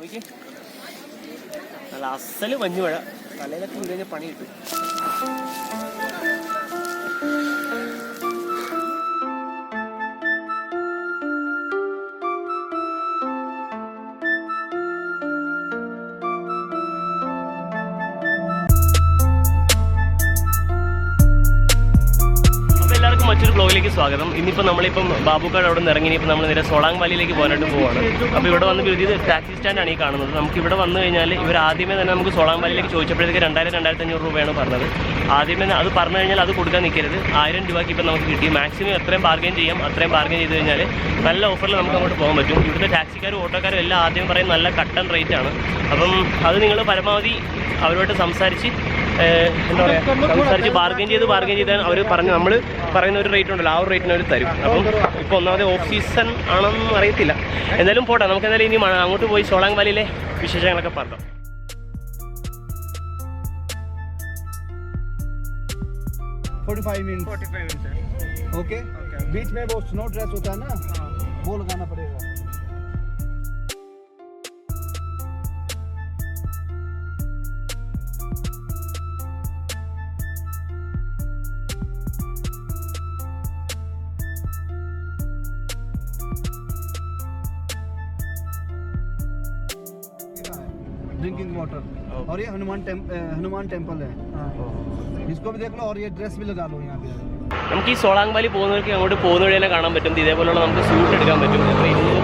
നോക്കിയേ നല്ല അസൽ മഞ്ഞുമഴ. തലയിലൊക്കെ കഴിഞ്ഞാൽ പണി കിട്ടും ബ്ലോഗിലേക്ക് സ്വാഗതം. ഇന്നിപ്പോൾ നമ്മളിപ്പം ബാബുക്കാട് അവിടെ നിന്ന് ഇറങ്ങി ഇനിയിപ്പോൾ നമ്മൾ നേരെ സോളാങ് വാലിയിലേക്ക് പോകാനായിട്ട് പോവാണ്. അപ്പോൾ ഇവിടെ വന്ന് ഇത് ടാക്സി സ്റ്റാൻഡാണ് ഈ കാണുന്നത്. നമുക്ക് ഇവിടെ വന്നു കഴിഞ്ഞാൽ ഇവർ ആദ്യമേ തന്നെ നമുക്ക് സോളാങ് വാലിയിലേക്ക് ചോദിച്ചപ്പോഴത്തേക്ക് രണ്ടായിരം രണ്ടായിരത്തി അഞ്ഞൂറ് രൂപയാണ് പറഞ്ഞത്. ആദ്യമേ അത് പറഞ്ഞു കഴിഞ്ഞാൽ അത് കൊടുക്കാൻ നിൽക്കരുത് ആയിരം രൂപയ്ക്ക് ഇപ്പം നമുക്ക് കിട്ടി. മാക്സിമം എത്രയും ബാർഗെയിൻ ചെയ്യാം അത്രയും ബാർഗെയിൻ ചെയ്ത് കഴിഞ്ഞാൽ നല്ല ഓഫറിൽ നമുക്ക് അങ്ങോട്ട് പോകാൻ പറ്റും. ഇവിടുത്തെ ടാക്സിക്കാരും ഓട്ടോക്കാരും എല്ലാം ആദ്യം പറയും നല്ല കട്ടൺ റേറ്റ് ആണ്. അപ്പം അത് നിങ്ങൾ പരമാവധി അവരോട് സംസാരിച്ച് എന്താ പറയുക സംസാരിച്ച് ബാർഗെയിൻ ചെയ്ത് ബാർഗെയിൻ ചെയ്താൽ അവർ പറഞ്ഞ് നമ്മൾ പറയുന്ന ഒരു റേറ്റ് ഉണ്ടല്ലോ ആ ഒരു റേറ്റിന് അവർ തരും അപ്പം ഇപ്പോൾ ഒന്നാമത് ഓഫ് സീസൺ ആണെന്ന് അറിയത്തില്ല എന്തായാലും പോട്ടെ നമുക്ക് എന്തായാലും ഇനി മ- അങ്ങോട്ട് പോയി സോളാങ് വാലിയിലെ വിശേഷങ്ങളൊക്കെ പറയാം forty five minute forty five okay बीच में वो स्नो ड्रेस होता है ना वो लगाना हनुमान टेम, अ, हनुमान टेम्पल है इसको भी देख लो और ये ड्रेस भी लगा लो यहाँ पे നമുക്ക് ഈ സോളാങ് വാലി പോകുന്നവർക്ക് അങ്ങോട്ട് പോകുന്ന വഴി തന്നെ കാണാൻ പറ്റും ഇതേപോലുള്ള നമുക്ക് സ്യൂട്ട് എടുക്കാൻ പറ്റും അപ്പോൾ ഇരുന്നൂറ് ഇരുന്നൂറ്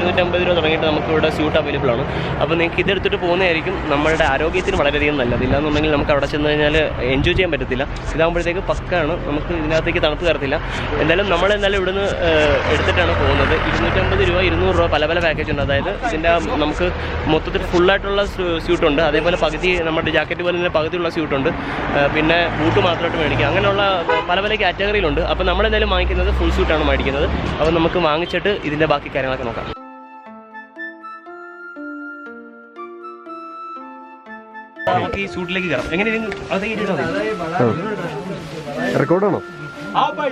ഇരുന്നൂറ്റമ്പത് രൂപ തുടങ്ങിയിട്ട് നമുക്ക് ഇവിടെ സ്യൂട്ട് അവൈലബിൾ ആണ്. അപ്പോൾ നിങ്ങൾക്ക് ഇതെടുത്തിട്ട് പോകുന്നതായിരിക്കും നമ്മുടെ ആരോഗ്യത്തിന് വളരെയധികം നല്ലത്. ഇല്ലാന്നുണ്ടെങ്കിൽ നമുക്ക് അവിടെ ചെന്ന് കഴിഞ്ഞാൽ എൻജോയ് ചെയ്യാൻ പറ്റത്തില്ല. ഇതാകുമ്പോഴത്തേക്ക് പക്കാണ്. നമുക്ക് ഇതിനകത്തേക്ക് തണുപ്പ് കയറത്തില്ല എന്തായാലും നമ്മൾ എന്തായാലും ഇവിടുന്ന് എടുത്തിട്ടാണ് പോകുന്നത്. ഇരുന്നൂറ്റമ്പത് രൂപ ഇരുന്നൂറ് രൂപ പല പല പാക്കേജ് ഉണ്ട്. അതായത് ഇതിന്റെ നമുക്ക് മൊത്തത്തിൽ ഫുള്ളായിട്ടുള്ള സ്യൂട്ടുണ്ട് അതേപോലെ പകുതി നമ്മുടെ ജാക്കറ്റ് പോലെ തന്നെ പകുതിയുള്ള സ്യൂട്ടുണ്ട് പിന്നെ ബൂട്ട് മാത്രമായിട്ട് മേടിക്കുക അങ്ങനെയുള്ള പല പല കാറ്റഗറിയിലുണ്ട് അപ്പോൾ നമ്മളെന്തായാലും വാങ്ങിക്കുന്നത് ഫുൾ സ്യൂട്ടാണ് മേടിക്കുന്നത്. അപ്പോൾ നമുക്ക് വാങ്ങിച്ചിട്ട് ഇതിന്റെ ബാക്കി കാര്യങ്ങളൊക്കെ നോക്കാം. നമുക്ക് ഈ സൂട്ടിലേക്ക് കയറാം എങ്ങനെ അതേ റെക്കോർഡാണോ? അപ്പോൾ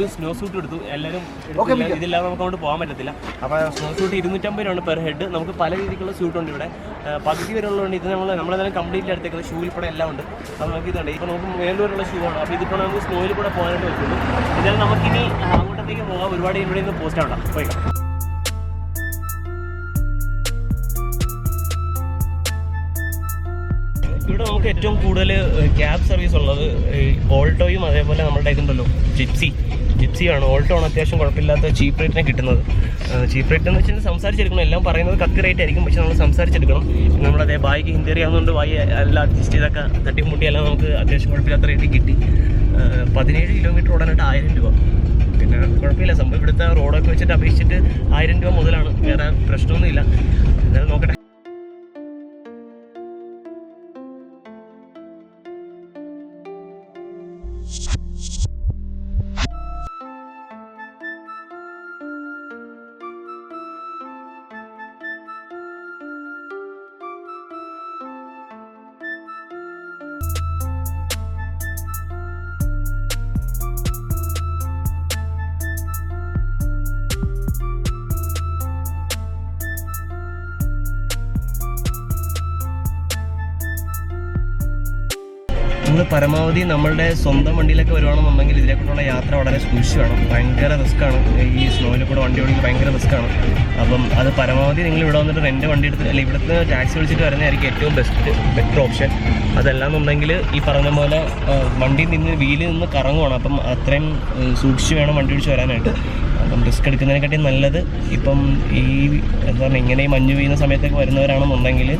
ഒരു സ്നോ സൂട്ട് എടുത്തു. എല്ലാവരും. ഇതില്ലാതെ നമുക്ക് അങ്ങോട്ട് പോകാൻ പറ്റത്തില്ല. അപ്പോൾ സ്നോ സൂട്ട് ഇരുന്നൂറ്റമ്പത് രൂപയാണ് പെർ ഹെഡ് നമുക്ക് പല രീതിക്കുള്ള സൂട്ട് ഉണ്ട് ഇവിടെ. പകുതി വരെ ഉള്ളതുകൊണ്ട് ഇത് നമ്മൾ നമ്മളെന്തായാലും കംപ്ലീറ്റ്ലി എടുത്തേക്കുന്നത് ഷൂവിൽ കൂടെ എല്ലാം ഉണ്ട്. അപ്പോൾ നമുക്ക് ഇതുണ്ട്. ഇപ്പോൾ നമുക്ക് മേലൂരുള്ള ഷൂ ആണ്. അപ്പോൾ ഇതിപ്പോൾ നമുക്ക് സ്നോയിൽ കൂടെ പോകാനായിട്ട് പറ്റുള്ളൂ. എന്നാലും നമുക്കിനി അങ്ങോട്ടത്തേക്ക് പോകാം. ഒരുപാട് ഇവിടെ നിന്ന് പോസ്റ്റ് ആവണ്ട. പോയിക്കാം ഇവിടെ നമുക്ക് ഏറ്റവും കൂടുതൽ ക്യാബ് സർവീസ് ഉള്ളത് ഓൾട്ടോയും അതേപോലെ നമ്മുടെ ഇതുണ്ടല്ലോ ജിപ്സി ജിപ്സിയാണ്? ഓൾട്ടോ ആണ് അത്യാവശ്യം കുഴപ്പമില്ലാത്ത ചീപ്പ് റേറ്റിനെ കിട്ടുന്നത്. ചീപ്പ് റേറ്റ് എന്ന് വെച്ചാൽ സംസാരിച്ചെടുക്കണം. എല്ലാം പറയുന്നത് കത്തി റേറ്റ് ആയിരിക്കും. പക്ഷെ നമ്മൾ സംസാരിച്ചെടുക്കണം. നമ്മളതേ ബായിക്ക് ഹിന്ദി അറിയാവുന്നതുകൊണ്ട് ബായി എല്ലാം അഡ്ജസ്റ്റ് ചെയ്തൊക്കെ തട്ടിമുട്ടി എല്ലാം നമുക്ക് അത്യാവശ്യം കുഴപ്പമില്ലാത്ത റേറ്റിൽ കിട്ടി. പതിനേഴ് കിലോമീറ്റർ ഓടാനായിട്ട് ആയിരം രൂപ. പിന്നെ കുഴപ്പമില്ല. സംഭവം ഇവിടുത്തെ റോഡൊക്കെ വെച്ചിട്ട് അപേക്ഷിച്ചിട്ട് ആയിരം രൂപ മുതലാണ്. വേറെ പ്രശ്നമൊന്നുമില്ല. എന്നാലും നോക്കട്ടെ. നമ്മൾ പരമാവധി നമ്മളുടെ സ്വന്തം വണ്ടിയിലൊക്കെ വരുവാണെന്നുണ്ടെങ്കിൽ ഇതിലേക്കുള്ള യാത്ര വളരെ സൂക്ഷിച്ചാണ് ഭയങ്കര റിസ്ക്കാണ് ഈ സ്നോയിൽ കൂടെ വണ്ടി ഓടിക്കുക ഭയങ്കര റിസ്ക്കാണ് അപ്പം അത് പരമാവധി നിങ്ങൾ ഇവിടെ വന്നിട്ട് റെന്റ് വണ്ടി എടുത്ത് അല്ലെങ്കിൽ ഇവിടുത്തെ ടാക്സി വിളിച്ചിട്ട് വരുന്നതായിരിക്കും ഏറ്റവും ബെസ്റ്റ് ബെറ്റർ ഓപ്ഷൻ അതല്ലാന്നുണ്ടെങ്കിൽ ഈ പറഞ്ഞ പോലെ വണ്ടി നിന്ന് വീലിൽ നിന്ന് കറങ്ങുവാണ്. അപ്പം അത്രയും സൂക്ഷിച്ച് വേണം വണ്ടി ഓടിച്ച് വരാനായിട്ട്. അപ്പം റിസ്ക് എടുക്കുന്നതിനെക്കാട്ടി നല്ലത് ഇപ്പം ഈ എന്താ പറയുക ഇങ്ങനെ ഈ മഞ്ഞ് വീഴുന്ന സമയത്തൊക്കെ വരുന്നവരാണെന്നുണ്ടെങ്കിൽ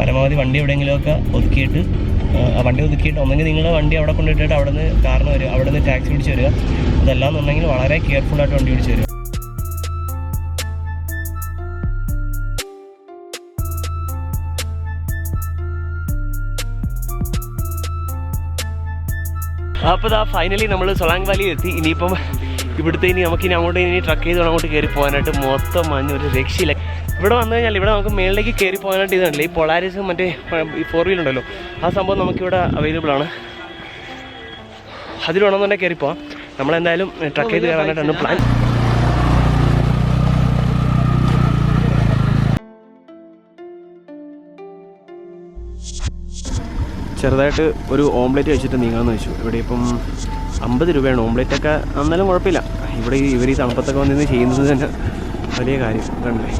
പരമാവധി വണ്ടി എവിടെയെങ്കിലുമൊക്കെ ഒതുക്കിയിട്ട് ആ വണ്ടി ഒതുക്കിയിട്ട് ഒന്നെങ്കിൽ നിങ്ങളുടെ വണ്ടി അവിടെ കൊണ്ടിട്ടിട്ട് അവിടെ നിന്ന് കാറിന് വരിക. അവിടെ നിന്ന് ടാക്സി പിടിച്ച് വരിക. അതല്ലാന്നുണ്ടെങ്കിൽ വളരെ കെയർഫുള്ളായിട്ട് വണ്ടി പിടിച്ച് വരിക. അപ്പോൾ ഇതാ ഫൈനലി നമ്മൾ സൊളാങ് വാലി എത്തി. ഇനിയിപ്പം ഇവിടുത്തെ ഇനി നമുക്ക് ഇനി അങ്ങോട്ട് ഇനി ട്രക്ക് ചെയ്ത് അങ്ങോട്ട് കയറി പോകാനായിട്ട് മൊത്തം മഞ്ഞ് ഒരു രക്ഷയില്ല. ഇവിടെ വന്നു കഴിഞ്ഞാൽ ഇവിടെ നമുക്ക് മേളിലേക്ക് കയറി പോകാനായിട്ട് ഇതുണ്ടല്ലോ ഈ പൊളാരിസ് മറ്റേ ഈ ഫോർ വീൽ ഉണ്ടല്ലോ. ആ സംഭവം നമുക്കിവിടെ അവൈലബിൾ ആണ്. അതിൽ വേണമെന്നുണ്ടെങ്കിൽ കയറി പോവാം. നമ്മളെന്തായാലും ട്രക്ക് ചെയ്ത് കയറാനായിട്ടാണ് പ്ലാൻ ചെറുതായിട്ട് ഒരു ഓംലെറ്റ് കഴിച്ചിട്ട് നീങ്ങാമെന്ന് വെച്ചു. ഇവിടെ ഇപ്പം അമ്പത് രൂപയാണ്. ഓംലെറ്റ് ഒക്കെ എന്നാലും കുഴപ്പമില്ല. ഇവിടെ ഇവർ ഈ തണുപ്പത്തൊക്കെ വന്നിരുന്ന് ചെയ്യുന്നത് തന്നെ വലിയ കാര്യം. കണ്ടില്ലേ?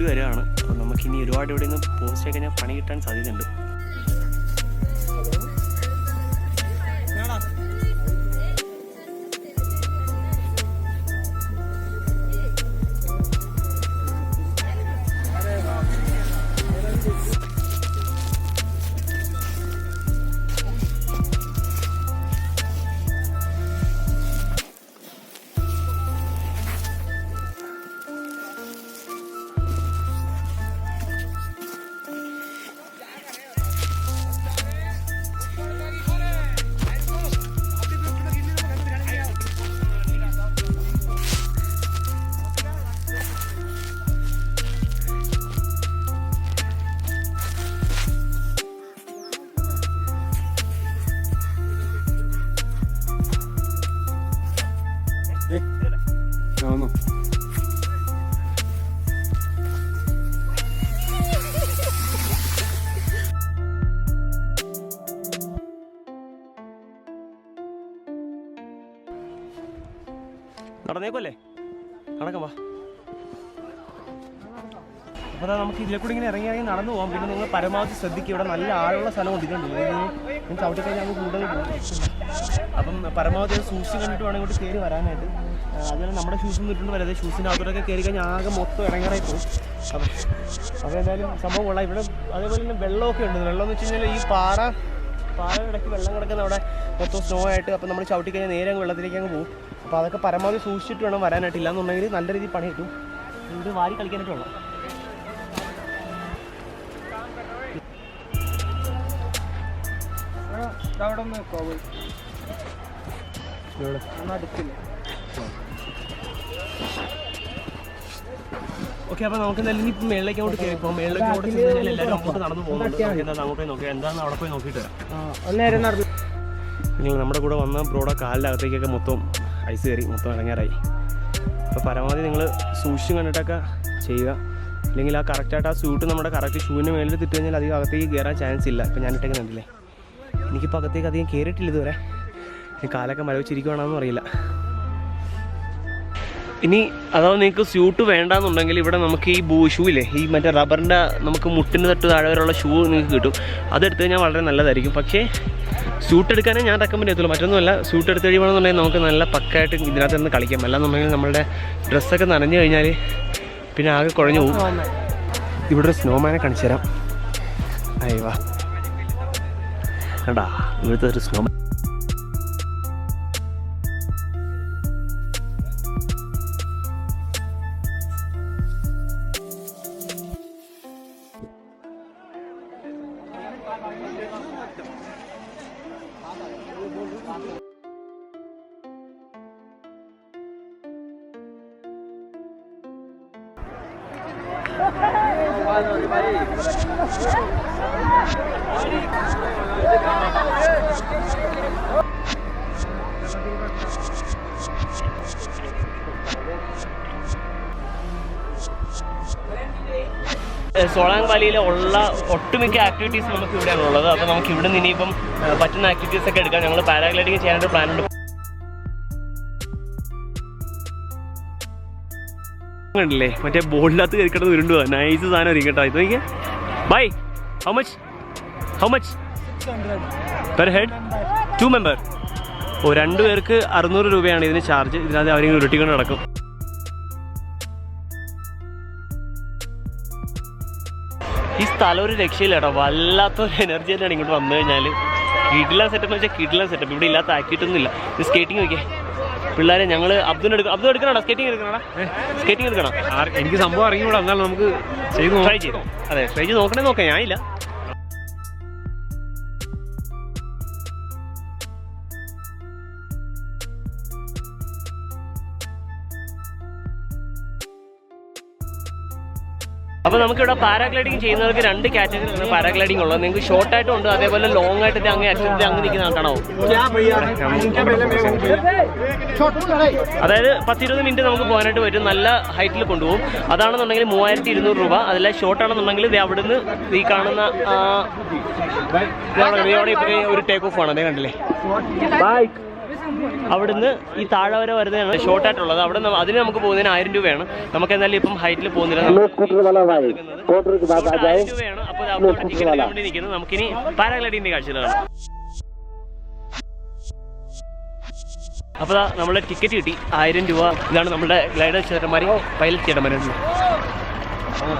കൂടിക്കൂടി വരികയാണ്. അപ്പോൾ നമുക്കിനി ഒരുപാട് നിന്ന് പോസ്റ്റ് കഴിഞ്ഞാൽ പണി കിട്ടാൻ സാധ്യതയുണ്ട്. നടക്കാം വാ. അപ്പോൾ നമുക്ക് ഇതിലെ കൂടി ഇങ്ങനെ ഇറങ്ങി നടന്നു പോകാം പിന്നെ നിങ്ങൾ പരമാവധി ശ്രദ്ധിക്കുക ഇവിടെ നല്ല ആളുള്ള സ്ഥലം കൊണ്ടിട്ടുണ്ട്. നിങ്ങൾ ചവിട്ടി കഴിഞ്ഞാൽ കൂടുതൽ അപ്പം പരമാവധി സൂക്ഷിച്ച് കണ്ടിട്ട് വേണം ഇങ്ങോട്ട് കയറി വരാനായിട്ട്. അതുപോലെ നമ്മുടെ ഷൂസ് ഇട്ടിട്ട് വരാതെ ഷൂസിന്റെ അകത്തോട്ടൊക്കെ കയറി കഴിഞ്ഞാൽ ആകെ മൊത്തം ഇറങ്ങാറായി പോകും. അപ്പം അപ്പോൾ എന്തായാലും സംഭവം കൊള്ളാം. ഇവിടെ അതേപോലെ തന്നെ വെള്ളമൊക്കെ ഉണ്ട്. വെള്ളം എന്ന് വെച്ച് കഴിഞ്ഞാൽ ഈ പാറ പാറയുടെ ഇടയ്ക്ക് വെള്ളം കിടക്കുന്ന അവിടെ മൊത്തം സ്നോ ആയിട്ട് അപ്പോൾ നമ്മൾ ചവിട്ടി കഴിഞ്ഞാൽ നേരെ അങ്ങ് വെള്ളത്തിലേക്ക് അങ്ങ് പോകും അപ്പോൾ അതൊക്കെ പരമാവധി സൂക്ഷിച്ചിട്ട് വേണം വരാനായിട്ട്. ഇല്ലാന്നുണ്ടെങ്കിൽ നല്ല രീതിയിൽ പണി കിട്ടും ഇത് വാരി കളിക്കാനായിട്ട് ഓക്കെ അപ്പോൾ നമുക്ക് എന്തായാലും ഇനി മേളിലേക്ക് അങ്ങോട്ട് കയറി പോകാം മേളിലേക്ക് അങ്ങോട്ട് എല്ലാവരും അങ്ങോട്ട് നടന്നു പോകുന്നുണ്ട്. എന്താ അങ്ങോട്ട് പോയി നോക്കാം എന്താണെന്ന് അവിടെ പോയി നോക്കിയിട്ട് വരാം. നിങ്ങൾ നമ്മുടെ കൂടെ വന്ന ബ്രോയുടെ കാലിന്റെ അകത്തേക്കൊക്കെ മൊത്തം ഐസ് കയറി മൊത്തം ഇറങ്ങാറായി അപ്പോൾ പരമാവധി നിങ്ങൾ സൂക്ഷിച്ചും കണ്ടിട്ടൊക്കെ ചെയ്യുക. അല്ലെങ്കിൽ ആ കറക്റ്റായിട്ട് ആ സ്യൂട്ട് നമ്മുടെ കറക്റ്റ് ഷൂവിന് മേളിൽ തിട്ട് കഴിഞ്ഞാൽ അധികം അകത്തേക്ക് കയറാൻ ചാൻസ് ഇല്ല. ഇപ്പോൾ ഞാൻ ഇട്ടേക്ക് കണ്ടില്ലേ? എനിക്കിപ്പോൾ അകത്തേക്ക് അധികം കയറിയിട്ടില്ല ഇതുവരെ. കാലൊക്കെ മരവിച്ചിരിക്കുവാണെന്നും അറിയില്ല. ഇനി അഥവാ നിങ്ങൾക്ക് സ്യൂട്ട് വേണ്ടാന്നുണ്ടെങ്കിൽ ഇവിടെ നമുക്ക് ഈ ബൂ ഷൂ ഇല്ലേ ഈ മറ്റേ റബ്ബറിന്റെ നമുക്ക് മുട്ടിന് തൊട്ട് താഴെ വരെയുള്ള ഷൂ നിങ്ങൾക്ക് കിട്ടും. അതെടുത്ത് കഴിഞ്ഞാൽ വളരെ നല്ലതായിരിക്കും. പക്ഷേ സ്യൂട്ട് എടുക്കാനേ ഞാൻ റെക്കമെൻഡ് ചെയ്യത്തുള്ളൂ. മറ്റൊന്നുമല്ല സൂട്ട് എടുത്ത് കഴിയുകയാണെന്നുണ്ടെങ്കിൽ നമുക്ക് നല്ല പക്കായിട്ട് ഇതിനകത്ത് നിന്ന് കളിക്കാം. അല്ലാന്നുണ്ടെങ്കിൽ നമ്മുടെ ഡ്രസ്സൊക്കെ നനഞ്ഞു കഴിഞ്ഞാൽ പിന്നെ ആകെ കുഴഞ്ഞു പോകും. ഇവിടെ ഒരു സ്നോമാനെ കാണിച്ചു തരാം. അയ്യവാ കണ്ടാ ഇവിടുത്തെ ഒരു സ്നോമാൻ സോളാങ് വാലിയിലെ ഉള്ള ഒട്ടുമിക്ക ആക്ടിവിറ്റീസ് നമുക്ക് ഇവിടെയാണ് ഉള്ളത്. അപ്പോൾ നമുക്ക് ഇവിടെ നിന്ന് ഇനിയിപ്പം പറ്റുന്ന ആക്ടിവിറ്റീസ് ഒക്കെ എടുക്കാം. ഞങ്ങൾ പാരാഗ്ലൈഡിങ് ചെയ്യാനായിട്ട് പ്ലാൻ ഉണ്ട്. കണ്ടില്ലേ മറ്റേ ബോളിനകത്ത് കയറി കിടന്ന് ഉരുണ്ടു നൈസ് സാധനം ഇരിക്കട്ടോ ഇത് bye how much how much per head two member oh രണ്ട് പേർക്ക് അറുന്നൂറ് രൂപയാണ് ഇതിന് ചാർജ് ഇതിനകത്ത് അവരിങ്ങനെ ഉരുട്ടിക്കൊണ്ട് നടക്കും. ഈ സ്ഥലം ഒരു രക്ഷയില്ല കേട്ടോ വല്ലാത്തൊരു എനർജി തന്നെയാണ് ഇങ്ങോട്ട് വന്നു കഴിഞ്ഞാൽ കിടില സെറ്റപ്പ് വെച്ചാൽ കിടില സെറ്റപ്പ് ഇവിടെ ഇല്ലാത്ത ആക്കിയിട്ടൊന്നുമില്ല ഇത് സ്കേറ്റിംഗ് നോക്കിയേ. പിള്ളേരെ ഞങ്ങൾ അബ്ദുൽ എടുക്കണം? അബ്ദുൽ എടുക്കണോ? സ്കേറ്റിംഗ് എടുക്കണോ? സ്കേറ്റിംഗ് എടുക്കണം? എനിക്ക് സംഭവം അറിഞ്ഞൂടാ എന്നാലും നമുക്ക് ചെയ്ത് ട്രൈ ചെയ്തു അതെ ട്രൈ ചെയ്ത് നോക്കണേ നോക്കാം. ഞാനില്ല. അപ്പോൾ നമുക്കിവിടെ പാരാഗ്ലൈഡിങ് ചെയ്യുന്നവർക്ക് രണ്ട് കാറ്റഗറി കാറ്റഗറിയാണ് പാരാഗ്ലൈഡിംഗ് ഉള്ളത്. നിങ്ങൾക്ക് ഷോർട്ട് ആയിട്ടും ഉണ്ട് അതേപോലെ ലോങ് ആയിട്ട് അങ്ങ് അറ്റത്തിൽ അങ്ങ് നിൽക്കുന്ന ആൾക്കാണോ അതായത് പത്തിരുപത് മിനിറ്റ് നമുക്ക് പോകാനായിട്ട് പറ്റും. നല്ല ഹൈറ്റിൽ കൊണ്ടുപോകും. അതാണെന്നുണ്ടെങ്കിൽ മൂവായിരത്തി ഇരുന്നൂറ് രൂപ. അതല്ല ഷോർട്ട് ആണെന്നുണ്ടെങ്കിൽ ഇത് അവിടുന്ന് ഈ കാണുന്ന ഒരു ടേക്ക് ഓഫ് ആണ്. അതേ കണ്ടില്ലേ? അവിടുന്ന് ഈ താഴെ വരെ വരുന്നതാണ് ഷോർട്ട് ആയിട്ടുള്ളത്. അവിടെ നിന്ന് അതിന് നമുക്ക് പോകുന്നതിന് ആയിരം രൂപയാണ്. നമുക്ക് എന്തായാലും ഇപ്പം ഹൈറ്റിൽ പോകുന്നില്ല ആയിരം രൂപയാണ്. അപ്പോൾ ടിക്കറ്റ് വേണ്ടി നിൽക്കുന്നത് നമുക്കിനി പാരാഗ്ലൈഡിങ്ങിന്റെ കാഴ്ചകളാണ് അപ്പോൾ നമ്മളെ ടിക്കറ്റ് കിട്ടി. ആയിരം രൂപ. ഇതാണ് നമ്മുടെ ഗ്ലൈഡർ ചേട്ടന്മാർ പൈലറ്റ് ചേട്ടന്മാരുണ്ട്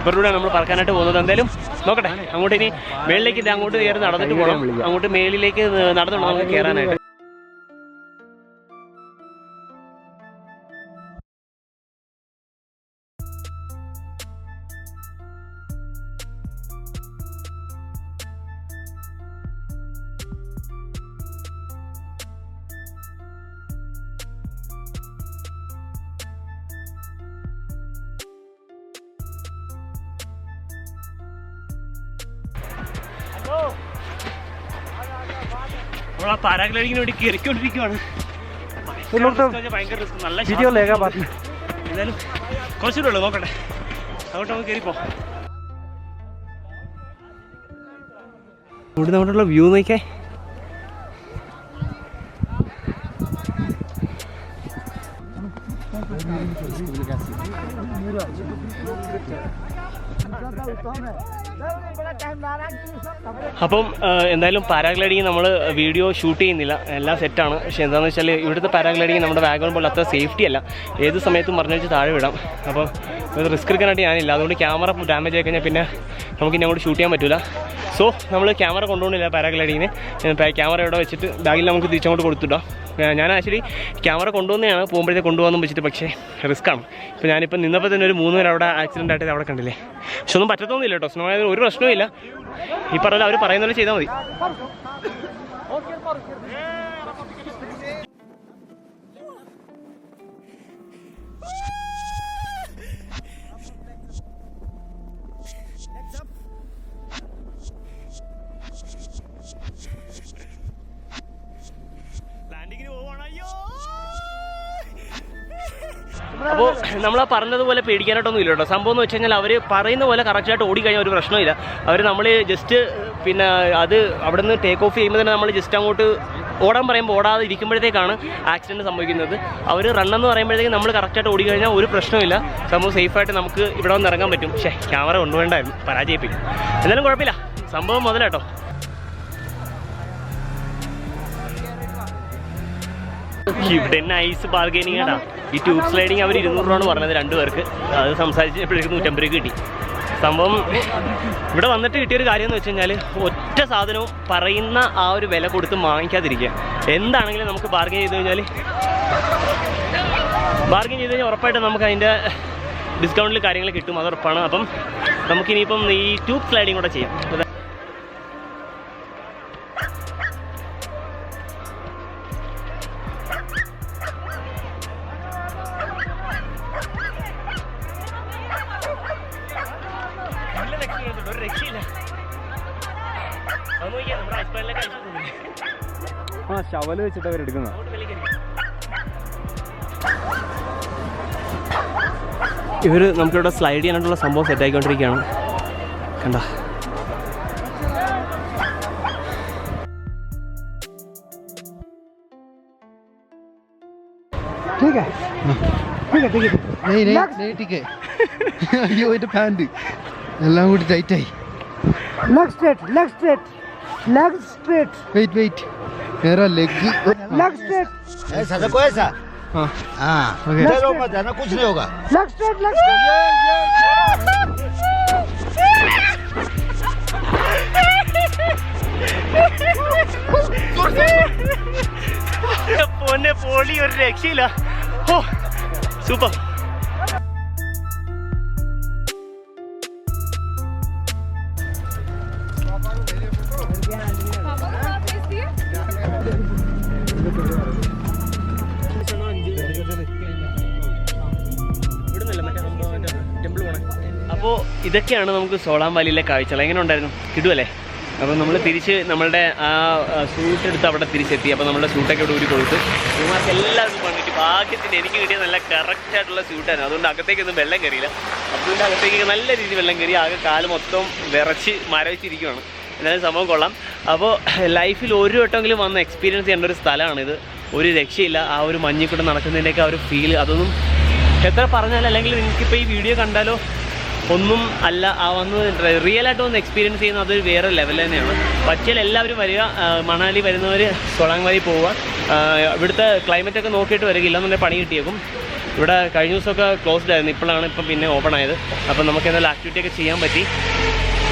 ഇവരുടെ നമ്മൾ പറക്കാനായിട്ട് പോകുന്നത്. എന്തായാലും നോക്കട്ടെ. അങ്ങോട്ട് ഇനി മേളിലേക്ക് ഇത് അങ്ങോട്ട് കയറി നടന്നിട്ട് പോകണം അങ്ങോട്ട് മേളിലേക്ക് നടന്നു നമുക്ക് കയറാനായിട്ട്. നമ്മൾ ആ പാരാഗ്ലൈഡിങ്ങിന് വേണ്ടി കയറിക്കൊണ്ടിരിക്കുവാണ് ഭയങ്കര റിസ്ക് നല്ല വീഡിയോ എന്തായാലും കുറച്ചുകൂടെ ഉള്ളു നോക്കട്ടെ. അങ്ങോട്ട് നമുക്ക് കയറിപ്പോ ഇവിടെ നമ്മുടെ വ്യൂ നോക്കേ അപ്പം എന്തായാലും പാരാഗ്ലൈഡിങ് നമ്മൾ വീഡിയോ ഷൂട്ട് ചെയ്യുന്നില്ല. എല്ലാം സെറ്റാണ് പക്ഷേ എന്താണെന്ന് വെച്ചാൽ ഇവിടുത്തെ പാരാഗ്ലൈഡിങ് നമ്മുടെ ബാഗ് പോലെ അത്ര സേഫ്റ്റി അല്ല. ഏത് സമയത്തും പറഞ്ഞു വെച്ച് താഴെ വിടാം. അപ്പം ഇത് റിസ്ക് എടുക്കാനായിട്ട് ഞാനില്ല. അതുകൊണ്ട് ക്യാമറ ഡാമേജ് ആയി കഴിഞ്ഞാൽ പിന്നെ നമുക്ക് ഇനി അങ്ങോട്ട് ഷൂട്ട് ചെയ്യാൻ പറ്റില്ല സോ നമ്മൾ ക്യാമറ കൊണ്ടുപോകുന്നില്ല പാരാഗ്ലൈഡിങ്ങിന്. ക്യാമറ ഇവിടെ വെച്ചിട്ട് ബാഗിൽ നമുക്ക് തിരിച്ചങ്ങോട്ട് കൊടുത്തിടാം ഞാൻ ആക്ച്വലി ക്യാമറ കൊണ്ടുവന്നതാണ് പോകുമ്പോഴത്തേക്ക് കൊണ്ടുപോകാമെന്ന് വെച്ചിട്ട് പക്ഷേ റിസ്ക് റിസ്ക്കാണ്. ഇപ്പോൾ ഞാനിപ്പോൾ നിന്നപ്പോൾ തന്നെ ഒരു മൂന്ന് പേര് അവിടെ ആക്സിഡന്റ് ആയിട്ട് അവിടെ കണ്ടില്ലേ. പക്ഷെ ഒന്നും പറ്റത്തൊന്നുമില്ല കേട്ടോ സ്നോ ഒരു പ്രശ്നവും ഈ പറഞ്ഞാൽ അവർ പറയുന്ന ചെയ്താൽ മതി. നമ്മൾ പറഞ്ഞതുപോലെ പേടിക്കാനായിട്ടൊന്നും ഇല്ല കേട്ടോ സംഭവം എന്ന് വെച്ച് കഴിഞ്ഞാൽ അവർ പറയുന്ന പോലെ കറക്റ്റായിട്ട് ഓടിക്കഴിഞ്ഞാൽ ഒരു പ്രശ്നമില്ല അവർ നമ്മൾ ജസ്റ്റ് പിന്നെ അത് അവിടെ നിന്ന് ടേക്ക് ഓഫ് ചെയ്യുമ്പോൾ തന്നെ നമ്മൾ ജസ്റ്റ് അങ്ങോട്ട് ഓടാൻ പറയുമ്പോൾ ഓടാതെ ഇരിക്കുമ്പോഴത്തേക്കാണ് ആക്സിഡന്റ് സംഭവിക്കുന്നത്. അവർ റണ്ണെന്ന് പറയുമ്പോഴത്തേക്ക് നമ്മൾ കറക്റ്റായിട്ട് ഓടിക്കഴിഞ്ഞാൽ ഒരു പ്രശ്നമില്ല സംഭവം സേഫായിട്ട് നമുക്ക് ഇവിടെ വന്ന് ഇറങ്ങാൻ പറ്റും. പക്ഷേ ക്യാമറ കൊണ്ടുപോകേണ്ടായിരുന്നു. പരാജയപ്പിക്കും എന്നാലും കുഴപ്പമില്ല. സംഭവം മുതലാട്ടോ. ഇവിടെ നൈസ് ബാർഗൈനിങ് ആടാ. ഈ ട്യൂബ് സ്ലൈഡിങ് അവർ ഇരുന്നൂറ് രൂപയാണ് പറഞ്ഞത് രണ്ടുപേർക്ക്. അത് സംസാരിച്ചപ്പോഴേക്കും നൂറ്റമ്പത് രൂപ കിട്ടി. സംഭവം ഇവിടെ വന്നിട്ട് കിട്ടിയൊരു കാര്യം എന്ന് വെച്ച് കഴിഞ്ഞാൽ ഒറ്റ സാധനവും പറയുന്ന ആ ഒരു വില കൊടുത്ത് വാങ്ങിക്കാതിരിക്കുക. എന്താണെങ്കിലും നമുക്ക് ബാർഗൈൻ ചെയ്ത് കഴിഞ്ഞാൽ ബാർഗൈൻ ചെയ്ത് കഴിഞ്ഞാൽ ഉറപ്പായിട്ടും നമുക്ക് അതിന്റെ ഡിസ്കൗണ്ടിൽ കാര്യങ്ങൾ കിട്ടും. അത് ഉറപ്പാണ്. അപ്പം നമുക്കിനിയിപ്പം ഈ ട്യൂബ് സ്ലൈഡിങ് കൂടെ ചെയ്യാം. വെച്ചിട്ട് അവരെടുക്കുന്നത് ഇവർ നമുക്കിവിടെ സ്ലൈഡ് ചെയ്യാനായിട്ടുള്ള സംഭവം സെറ്റ് ആയിക്കൊണ്ടിരിക്കുകയാണ്. കണ്ട? അയ്യോ എല്ലാം കൂടി ടൈറ്റായി leg straight leg straight leg straight wait wait Era Esa, ¿se acuerda esa? Ah. Ah. Okay. Laxter. Pero, pata, no escuches yoga. Laxter, Laxter. Se pone poli y rexila. Oh, Super. ഇതൊക്കെയാണ് നമുക്ക് സോളാം വാലിയിലെ കാഴ്ചകൾ. എങ്ങനെ ഉണ്ടായിരുന്നു? കിടുവല്ലേ? അപ്പോൾ നമ്മൾ തിരിച്ച് നമ്മളുടെ ആ സൂട്ട് എടുത്ത് അവിടെ തിരിച്ചെത്തി. അപ്പോൾ നമ്മുടെ സൂട്ടൊക്കെ ഇവിടെ ഊരി കൊടുത്ത് മൂന്നാർക്ക് എല്ലാവർക്കും വന്നിട്ട് ഭാഗ്യത്തിന് എനിക്ക് കിട്ടിയ നല്ല കറക്റ്റായിട്ടുള്ള സൂട്ടായിരുന്നു അതുകൊണ്ട് അകത്തേക്കൊന്നും വെള്ളം കയറിയില്ല. അതുകൊണ്ട് അകത്തേക്ക് നല്ല രീതിയിൽ വെള്ളം കയറി ആകെ കാൽ മൊത്തം വിറച്ച് മരവിച്ചിരിക്കുകയാണ് എന്നാലും സംഭവം കൊള്ളാം. അപ്പോൾ ലൈഫിൽ ഒരു വട്ടമെങ്കിലും വന്ന എക്സ്പീരിയൻസ് ചെയ്യേണ്ട ഒരു സ്ഥലമാണിത്. ഒരു രക്ഷയില്ല. ആ ഒരു മഞ്ഞിൽ കൂടെ നടക്കുന്നതിന്റെയൊക്കെ ആ ഒരു ഫീൽ അതൊന്നും എത്ര പറഞ്ഞാലും അല്ലെങ്കിൽ നിങ്ങൾക്കിപ്പോൾ ഈ വീഡിയോ കണ്ടാലോ ഒന്നും അല്ല വന്ന് റിയൽ ആയിട്ട് ഒന്ന് എക്സ്പീരിയൻസ് ചെയ്യുന്ന അതൊരു വേറെ ലെവൽ തന്നെയാണ്. പക്ഷേ എല്ലാവരും വരിക മണാലി വരുന്നവർ സോളാങ് വാലി പോവുക. ഇവിടുത്തെ ക്ലൈമറ്റ് ഒക്കെ നോക്കിയിട്ട് വരിക. ഇല്ലെന്നുണ്ടെങ്കിൽ പണി കിട്ടിയേക്കും. ഇവിടെ കഴിഞ്ഞ ദിവസമൊക്കെ ക്ലോസ്ഡ് ആയിരുന്നു. ഇപ്പോഴാണ് ഇപ്പം പിന്നെ ഓപ്പൺ ആയത്. അപ്പം നമുക്ക് എന്തെങ്കിലും ആക്ടിവിറ്റി ഒക്കെ ചെയ്യാൻ പറ്റി.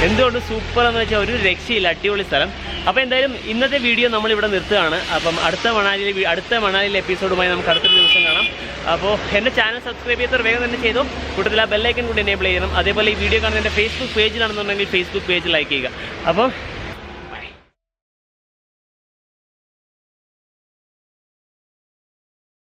എന്തുകൊണ്ട് സൂപ്പർ എന്ന് വെച്ചാൽ ഒരു രക്ഷയില്ല. അടിപൊളി സ്ഥലം. അപ്പോൾ എന്തായാലും ഇന്നത്തെ വീഡിയോ നമ്മൾ ഇവിടെ നിർത്തുകയാണ്. അപ്പം അടുത്ത മണാലിയിലെ അടുത്ത മണാലിയിലെ എപ്പിസോഡുമായി നമുക്ക് അടുത്ത ദിവസം കാണാം. അപ്പോൾ എന്റെ ചാനൽ സബ്സ്ക്രൈബ് ചെയ്തവർ വേഗം തന്നെ ചെയ്തു. കൂട്ടത്തിൽ ആ ബെല്ലൈക്കൻ കൂടി എനേബിൾ ചെയ്യണം. അതേപോലെ ഈ വീഡിയോ കാണുന്ന എന്റെ ഫേസ്ബുക്ക് പേജിലാണെന്നുണ്ടെങ്കിൽ ഫേസ്ബുക്ക് പേജ് ലൈക്ക് ചെയ്യുക. അപ്പം